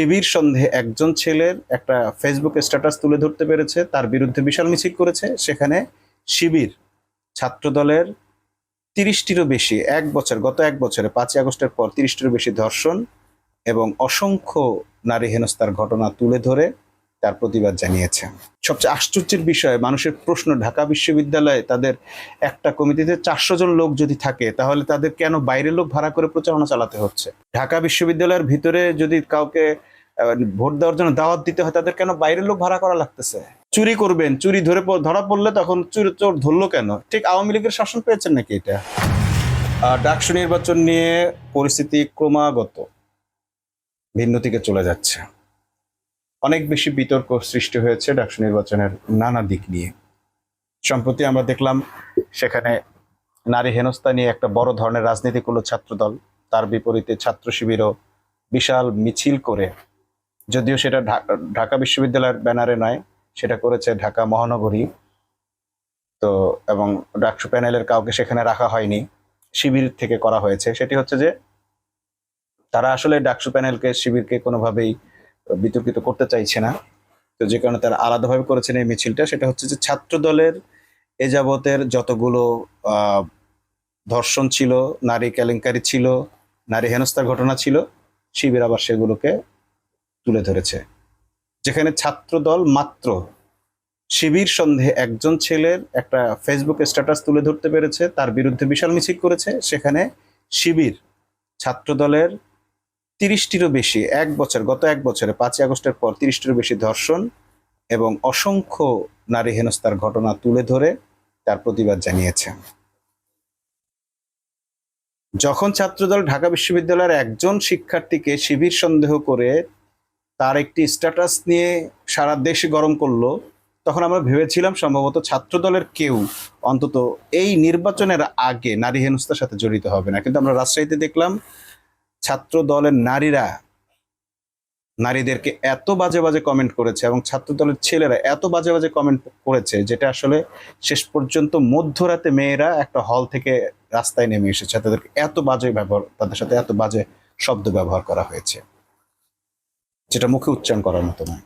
শিবির সন্ধে একজন ছেলের একটা ফেসবুক স্ট্যাটাস তুলে ধরতে পেরেছে, তার বিরুদ্ধে বিশাল মিছিল করেছে, সেখানে শিবির ছাত্রদলের তিরিশটিরও বেশি, এক বছর, গত এক বছরে, পাঁচই আগস্টের পর তিরিশটিরও বেশি ধর্ষণ এবং অসংখ্য নারী হেনস্থার ঘটনা তুলে ধরে। তার প্রতিবাদ জানিয়েছে। সবচেয়ে আশ্চর্যের বিষয়, মানুষের প্রশ্ন, ঢাকা বিশ্ববিদ্যালয়ে তাদের একটা কমিটিতে চারশো জন লোক যদি থাকে, তাহলে তাদের কেন বাইরের লোক ভাড়া করে প্রচারণা চালাতে হচ্ছে? ঢাকা বিশ্ববিদ্যালয়ের ভিতরে যদি কাউকে ভোট দেওয়ার জন্য দাওয়াত দিতে হয়, তাদের কেন বাইরের লোক ভাড়া করা লাগতেছে? চুরি করবেন, চুরি ধরে ধরা পড়লে তখন চুরি চোর ধরলো কেন? ঠিক আওয়ামী লীগের শাসন পেয়েছেন নাকি এটা? ডাকসু নির্বাচন নিয়ে পরিস্থিতি ক্রমাগত ভিন্ন দিকে চলে যাচ্ছে। অনেক বেশি বিতর্ক সৃষ্টি হয়েছে ডাকসু নির্বাচনের নানা দিক নিয়ে। সম্প্রতি আমরা দেখলাম সেখানে নারী হেনস্থা নিয়ে একটা বড় ধরনের রাজনীতি করল ছাত্রদল। তার বিপরীতে ছাত্র শিবিরও বিশাল মিছিল করে। যদিও সেটা ঢাকা বিশ্ববিদ্যালয়ের ব্যানারে নয়, সেটা করেছে ঢাকা মহানগরী। তো, এবং ডাকসু প্যানেলের কাউকে সেখানে রাখা হয়নি, শিবির থেকে করা হয়েছে। সেটি হচ্ছে যে তারা আসলে ডাকসু প্যানেলকে, শিবিরকে কোনোভাবেই বিতর্কিত করতে চাইছে না। তো যে কারণে তারা আলাদাভাবে করেছেন এই মিছিলটা, সেটা হচ্ছে যে ছাত্র দলের এ যাবতের যতগুলো ধর্ষণ ছিল, নারী কেলেঙ্কারি ছিল, নারী হেনস্থার ঘটনা ছিল, শিবির আবার সেগুলোকে তুলে ধরেছে। যেখানে ছাত্র দল মাত্র শিবির সন্দেহে একজন ছেলের একটা ফেসবুক স্ট্যাটাস তুলে ধরতে পেরেছে, তার বিরুদ্ধে বিশাল মিছিল করেছে, সেখানে শিবির ছাত্র দলের তিরিশটিরও বেশি, এক বছর, গত এক বছরে, পাঁচই আগস্টের পর তিরিশটিরও বেশি ধর্ষণ এবং অসংখ্য নারী হেনস্থার ঘটনা তুলে ধরে তার প্রতিবাদ জানিয়েছে। যখন ছাত্রদল ঢাকা বিশ্ববিদ্যালয়ের একজন শিক্ষার্থীকে শিবির সন্দেহ করে তার একটি স্ট্যাটাস নিয়ে সারা দেশে গরম করল, তখন আমরা ভেবেছিলাম সম্ভবত ছাত্রদলের কেউ অন্তত এই নির্বাচনের আগে নারী হেনস্থার সাথে জড়িত হবে না। কিন্তু আমরা রাজশাহীতে দেখলাম ছাত্র দলের নারীরা নারীদেরকে এত বাজে বাজে কমেন্ট করেছে এবং ছাত্র দলের ছেলেরা এত বাজে বাজে কমেন্ট করেছে যেটা আসলে শেষ পর্যন্ত মধ্যরাতে মেয়েরা একটা হল থেকে রাস্তায় নেমে এসেছে। তাদেরকে এত বাজে ব্যবহার, তাদের সাথে এত বাজে শব্দ ব্যবহার করা হয়েছে। যেটা মুখে উচ্চারণ করার মতো নয়।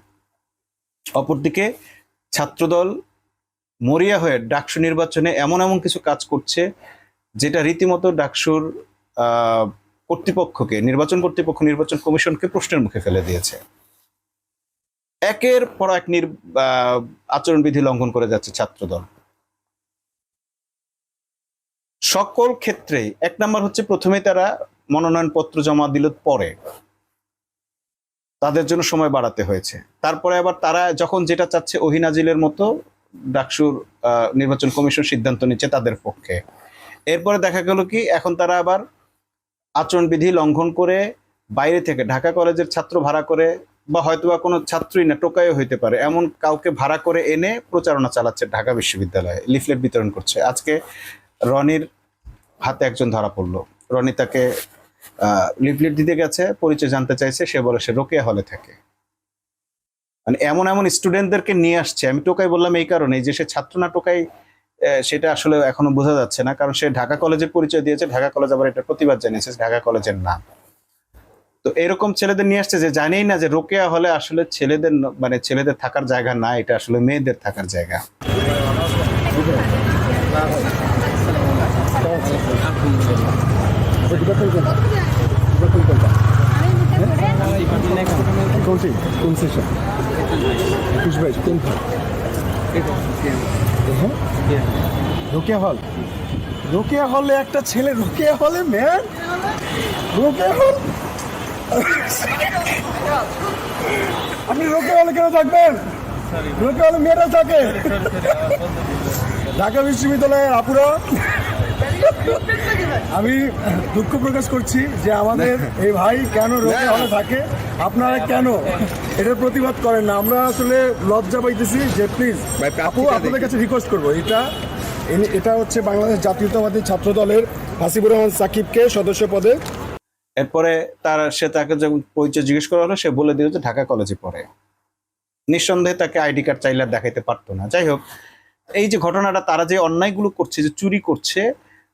অপরদিকে ছাত্রদল মরিয়া হয়ে ডাকসু নির্বাচনে এমন এমন কিছু কাজ করছে যেটা রীতিমতো ডাকসুর কর্তৃপক্ষকে, নির্বাচন কর্তৃপক্ষ, নির্বাচন কমিশনকে প্রশ্নের মুখে ফেলে দিয়েছে। একের পর এক নির আচরণবিধি লঙ্ঘন করে যাচ্ছে ছাত্রদল। সকল ক্ষেত্রে এক নাম্বার হচ্ছে প্রথমে তারা মনোনয়নপত্র জমা দিল পরে। তাদের জন্য সময় বাড়াতে হয়েছে। তারপরে আবার তারা যখন যেটা চাচ্ছে ওহিনাজিলের মতো ডাকসুর নির্বাচন কমিশন সিদ্ধান্ত নিচ্ছে তাদের পক্ষে। এরপরে দেখা গেল কি, এখন তারা আবার আচরণবিধি লঙ্ঘন করে বাইরে থেকে ঢাকা কলেজের ছাত্র ভাড়া করে বা হয়তো বা কোনো ছাত্রই না টোকাইও হইতে পারে। এমন কাউকে ভাড়া করে এনে প্রচারণা চালাচ্ছে ঢাকা বিশ্ববিদ্যালয়ে। লিফলেট বিতরণ করছে। আজকে রনির হাতে একজন ধরা পড়ল। রনি তাকে লিফলেট দিতে গেছে পরিচয় জানতে চাইছে সে বলে সে রোকেয়া হলে থাকে। মানে এমন এমন স্টুডেন্টদেরকে নিয়ে আসছে। আমি টোকাই বললাম এই কারণে যে সে ছাত্র না আহ, সেটা আসলে এখনও বোঝা যাচ্ছে না, কারণ সে ঢাকা কলেজে পরিচয় দিয়েছে, ঢাকা কলেজ আবার এটা প্রতিবাদ জানিয়েছে ঢাকা কলেজের নাম। তো এরকম ছেলেদের নিয়ে আসছে যে জানেই না যে রোকেয়া হলে আসলে ছেলেদের মানে ছেলেদের থাকার জায়গা না, এটা আসলে মেয়েদের থাকার জায়গা। কোন সেশন কোন রোকেয়া হল। রোকেয়া হলে একটা ছেলে রোকেয়া হলে ম্যান। রোকেয়া হল আপনি রোকেয়া হলে কেন থাকবেন? রোকেয়া হলে মেয়েরা থাকে। ঢাকা বিশ্ববিদ্যালয়ের আপুরা আমি দুঃখ প্রকাশ করছি যে আমাদের এই ভাই কেন রোগে হলে থাকে? আপনারা কেন? এটার প্রতিবাদ করেন না। আমরা আসলে লজ্জা পাইতেছি যে প্লিজ আপু আপনাদের কাছে রিকোয়েস্ট করব। এটা এটা হচ্ছে বাংলাদেশ জাতীয়তাবাদী ছাত্র দলের হাসিবুর রহমান সাকিবকে সদস্য পদে। এরপরে তার সে তাকে যখন পরিচয় জিজ্ঞেস করা হলো সে বলে দিল যে ঢাকা কলেজে পড়ে। নিঃসন্দেহে তাকে আইডি কার্ড চাইলে দেখাইতে পারতো না। যাই হোক এই যে ঘটনাটা তারা যে অন্যায়গুলো করছে যে চুরি করছে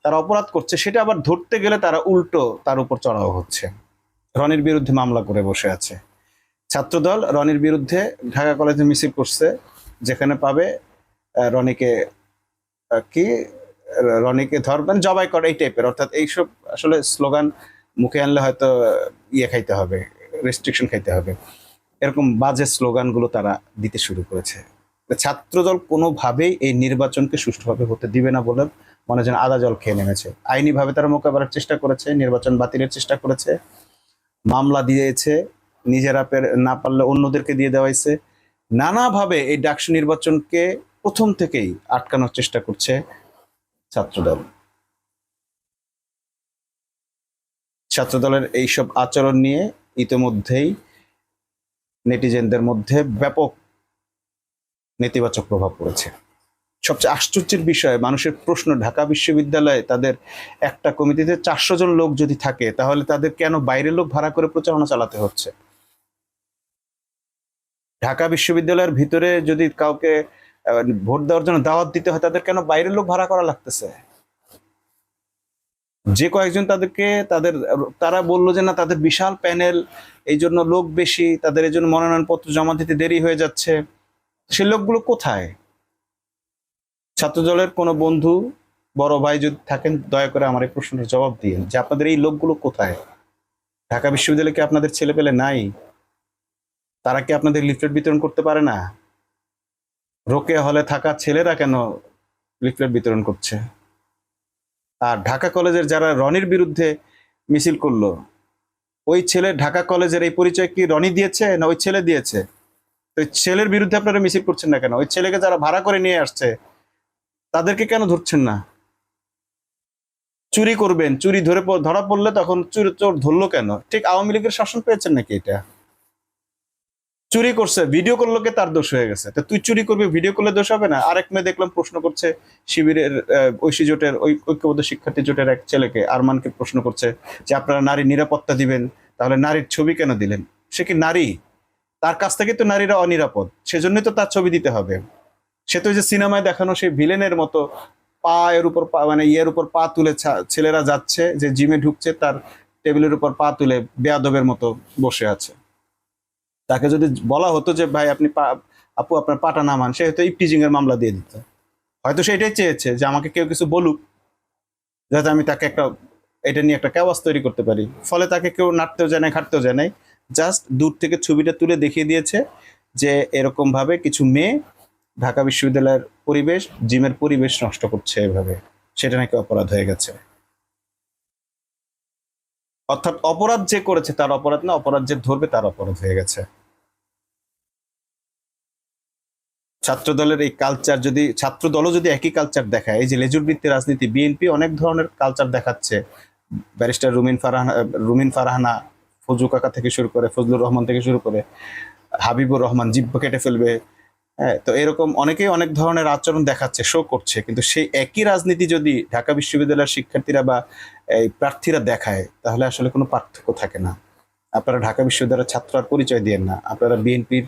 তারা অপরাধ করছে, সেটা আবার ধরতে গেলে তারা উল্টো তার উপর চড়াও হচ্ছে। রনির বিরুদ্ধে মামলা করে বসে আছে। ছাত্রদল রনির বিরুদ্ধে ঢাকা কলেজে মিছিল করছে, যেখানে পাবে রনিকে কি? রনিকে ধরবেন জবাই করে, এই টাইপের অর্থাৎ এইসব আসলে স্লোগান মুখে আনলে হয়তো ইয়ে খাইতে হবে রেস্ট্রিকশন খাইতে হবে। এরকম বাজে স্লোগানগুলো তারা দিতে শুরু করেছে। ছাত্রদল কোনোভাবেই এই নির্বাচনকে সুষ্ঠুভাবে হতে দিবে না বলে মনে যেন আদা জল খেয়ে নেমেছে। আইনিভাবে তারা মোকাবেলার চেষ্টা করেছে, নির্বাচন বাতিলের চেষ্টা করেছে, মামলা দিয়েছে, নিজেরা না পারলে অন্যদেরকে দিয়ে দেওয়া হয়েছে নানাভাবে এই ডাকসু নির্বাচনকে প্রথম থেকেই আটকানোর চেষ্টা করছে ছাত্রদল। ছাত্রদলের এইসব আচরণ নিয়ে ইতিমধ্যেই নেটিজেনদের মধ্যে ব্যাপক নেতিবাচক প্রভাব পড়েছে। সবচেয়ে আশ্চর্যের বিষয়, মানুষের প্রশ্ন, ঢাকা বিশ্ববিদ্যালয়ে তাদের একটা কমিটিতে চারশো জন লোক যদি থাকে, তাহলে তাদের কেন বাইরের লোক ভাড়া করে প্রচারণা চালাতে হচ্ছে? ঢাকা বিশ্ববিদ্যালয়ের ভিতরে যদি কাউকে ভোট দেওয়ার জন্য দাওয়াত দিতে হয়, তাদের কেন বাইরের লোক ভাড়া করা লাগতেছে? যে কয়েকজন তাদেরকে, তাদের, তারা বলল যে না, তাদের বিশাল প্যানেল, এই জন্য লোক বেশি, তাদের এই জন্য মনোনয়নপত্র জমা দিতে দেরি হয়ে যাচ্ছে। সে লোকগুলো কোথায়? ছাত্রদলের কোনো বন্ধু, বড় ভাই যদি থাকেন, দয়া করে আমার এই প্রশ্নের জবাব দিন যে আপনাদের এই লোকগুলো কোথায়? ঢাকা বিশ্ববিদ্যালয়ে কি আপনাদের ছেলে পেলে নাই? তারা কি আপনাদের লিফলেট বিতরণ করতে পারে না? রোকে হলে থাকা ছেলেরা কেন লিফলেট বিতরণ করছে? আর ঢাকা কলেজের যারা রনির বিরুদ্ধে মিছিল করল, ওই ছেলে ঢাকা কলেজের এই পরিচয় কি রনি দিয়েছে না ওই ছেলে দিয়েছে? তো ছেলের বিরুদ্ধে আপনারা মিছিল করছেন না কেন? ওই ছেলেকে যারা ভাড়া করে নিয়ে আসছে তাদেরকে কেন ধরছেন না? চুরি করবেন, চুরি ধরে ধরা পড়লে তখন চুরি চোর ধরলো কেন? ঠিক আওয়ামী লীগের শাসন পেয়েছেন নাকি এটা? চুরি করছে, ভিডিও করল কে তার দোষ হয়ে গেছে। তো তুই চুরি করবি, ভিডিও করলে দোষ হবে না? আরেক মেয়ে দেখলাম প্রশ্ন করছে, শিবিরের ঐশী জোটের ঐক্যবদ্ধ শিক্ষার্থী জোটের এক ছেলেকে আরমানকে প্রশ্ন করছে যে, আপনারা নারী নিরাপত্তা দিবেন, তাহলে নারীর ছবি কেন দিলেন? সে কি নারী? তার কাছ থেকে তো নারীরা অনিরাপদ, সেজন্যই তো তার ছবি দিতে হবে। সে তো যে সিনেমায় দেখানো সেই ভিলেনের মতো পা এর উপর পা মানে ইয়ের উপর পা তুলে ছেলেরা যাচ্ছে, যে জিমে ঢুকছে, তার টেবিলের উপর পা তুলে বেয়াদবের মতো বসে আছে। তাকে যদি বলা হতো যে, ভাই, আপনি পা, আপু, আপনার পাটা নামান, সে হয়তো ইপটিজিং এর মামলা দিয়ে দিত। হয়তো সে এটাই চেয়েছে যে, আমাকে কেউ কিছু বলুক, যাতে আমি তাকে একটা, এটা নিয়ে একটা কেওয়াজ তৈরি করতে পারি। ফলে তাকে কেউ নাড়তেও যায় না খাটতেও যায় নাই। জাস্ট দূর থেকে ছবিটা তুলে দেখিয়ে দিয়েছে যে এরকম ভাবে কিছু মেয়ে ঢাকা বিশ্ববিদ্যালয়ের পরিবেশ, জিমের পরিবেশ নষ্ট করছে এভাবে। সেটা নাকি অপরাধ হয়ে গেছে। অর্থাৎ অপরাধ যে করেছে তার অপরাধ না, অপরাধ যে ধরবে তার অপরাধ হয়ে গেছে। ছাত্র দলের এই কালচার যদি ছাত্র দলও যদি একই কালচার দেখায়, এই যে লেজুর বৃত্তি রাজনীতি, বিএনপি অনেক ধরনের কালচার দেখাচ্ছে। ব্যারিস্টার রুমিন ফারহানা রুমিন ফারহানা ফজু কাকা থেকে শুরু করে, ফজলুর রহমান থেকে শুরু করে, হাবিবুর রহমান জিব্ব কেটে ফেলবে হ্যাঁ তো এরকম অনেকেই অনেক ধরনের আচরণ দেখাচ্ছে শো করছে। কিন্তু সেই একই রাজনীতি যদি ঢাকা বিশ্ববিদ্যালয়ের শিক্ষার্থীরা বা এই প্রার্থীরা দেখায়, তাহলে আসলে কোনো পার্থক্য থাকে না। আপনারা ঢাকা বিশ্ববিদ্যালয়ের ছাত্র আর পরিচয় দিয়েন না। আপনারা বিএনপির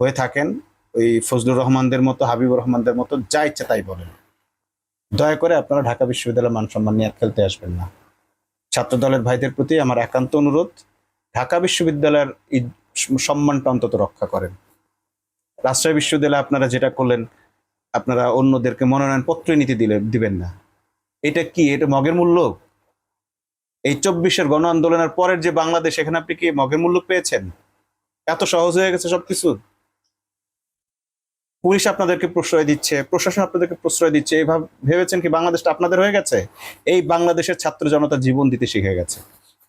হয়ে থাকেন, ওই ফজলুর রহমানদের মতো, হাবিবুর রহমানদের মতো, যা ইচ্ছা তাই বলেন। দয়া করে আপনারা ঢাকা বিশ্ববিদ্যালয়ের মান সম্মান নিয়ে খেলতে আসবেন না। ছাত্র দলের ভাইদের প্রতি আমার একান্ত অনুরোধ, ঢাকা বিশ্ববিদ্যালয়ের সম্মানটা অন্তত রক্ষা করেন। রাজশাহী বিশ্ববিদ্যালয়ে আপনারা যেটা করলেন, আপনারা অন্যদেরকে মনোনয়ন পত্রই নিতে দিলে, দিবেন না। এটা কি? এটা মগের মূল্য এই চব্বিশের গণ আন্দোলনের পরের যে বাংলাদেশ, এখানে আপনি কি মগের মূল্য পেয়েছেন? এত সহজ হয়ে গেছে সবকিছু। পুলিশ আপনাদেরকে প্রশ্রয় দিচ্ছে, প্রশাসন আপনাদেরকে প্রশ্রয় দিচ্ছে এইভাবে ভেবেছেন কি বাংলাদেশটা আপনাদের হয়ে গেছে? এই বাংলাদেশের ছাত্র জনতা জীবন দিতে শিখে গেছে।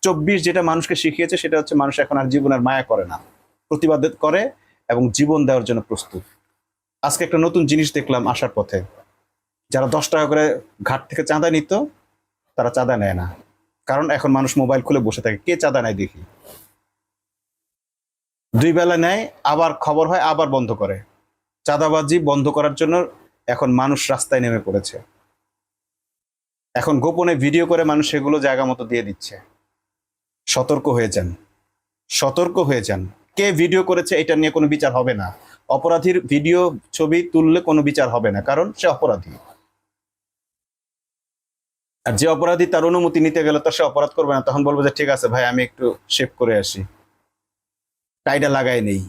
চব্বিশ যেটা মানুষকে শিখিয়েছে, সেটা হচ্ছে মানুষ এখন আর জীবনের মায়া করে না। প্রতিবাদ করে এবং জীবন দেওয়ার জন্য প্রস্তুত। আজকে একটা নতুন জিনিস দেখলাম আসার পথে। যারা দশ টাকা করে ঘাট থেকে চাঁদা নিত, তারা চাঁদা নেয় না। কারণ এখন মানুষ মোবাইল খুলে বসে থাকে, কে চাঁদা নেয় দেখি? দুই বেলা নেয়, আবার খবর হয়, আবার বন্ধ করে। চাঁদাবাজি বন্ধ করার জন্য এখন মানুষ রাস্তায় নেমে পড়েছে। এখন গোপনে ভিডিও করে মানুষ সেগুলো জায়গা মতো দিয়ে দিচ্ছে। সতর্ক হয়ে যান। সতর্ক হয়ে যান। কে ভিডিও করেছে এটা নিয়ে কোনো বিচার হবে না। অপরাধীর ভিডিও, ছবি তুললে কোনো বিচার হবে না, কারণ সে অপরাধী। আর যে অপরাধী তার অনুমতি নিতে গেলে তো সে অপরাধ করবে না, তখন বলব যে, ঠিক আছে ভাই, আমি একটু শেভ করে আসি। টাইডা লাগাই নেই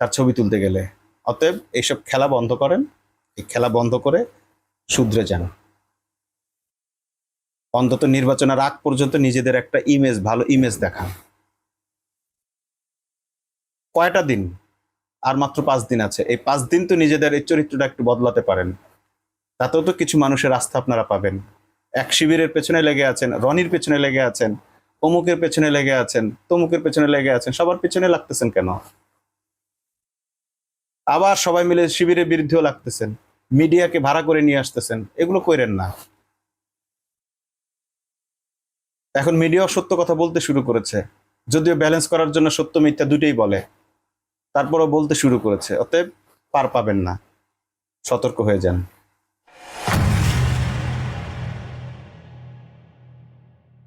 তার ছবি তুলতে গেলে। অতএব এইসব খেলা বন্ধ করেন। এই খেলা বন্ধ করে শুধরে যান। অন্তত নির্বাচনের আগ পর্যন্ত নিজেদের একটা ইমেজ ভালো ইমেজ দেখান। কয়টা দিন? আর মাত্র পাঁচ দিন আছে। এই পাঁচ দিন তো নিজেদের এই চরিত্রটা একটু বদলাতে পারেন। তাতেও তো কিছু মানুষের আস্থা আপনারা পাবেন। এক শিবিরের পেছনে লেগে আছেন, রনির পেছনে লেগে আছেন, অমুকের পেছনে লেগে আছেন, তমুকের পেছনে লেগে আছেন, সবার পেছনে লাগতেছেন কেন? আবার সবাই মিলে শিবিরের বিরুদ্ধেও লাগতেছেন। মিডিয়াকে ভাড়া করে নিয়ে আসতেছেন। এগুলো কইরেন না। এখন মিডিয়াও সত্য কথা বলতে শুরু করেছে। যদিও ব্যালেন্স করার জন্য সত্য মিথ্যা দুটোই বলে। তারপরও বলতে শুরু করেছে অতএব পার পাবেন না। সতর্ক হয়ে যান।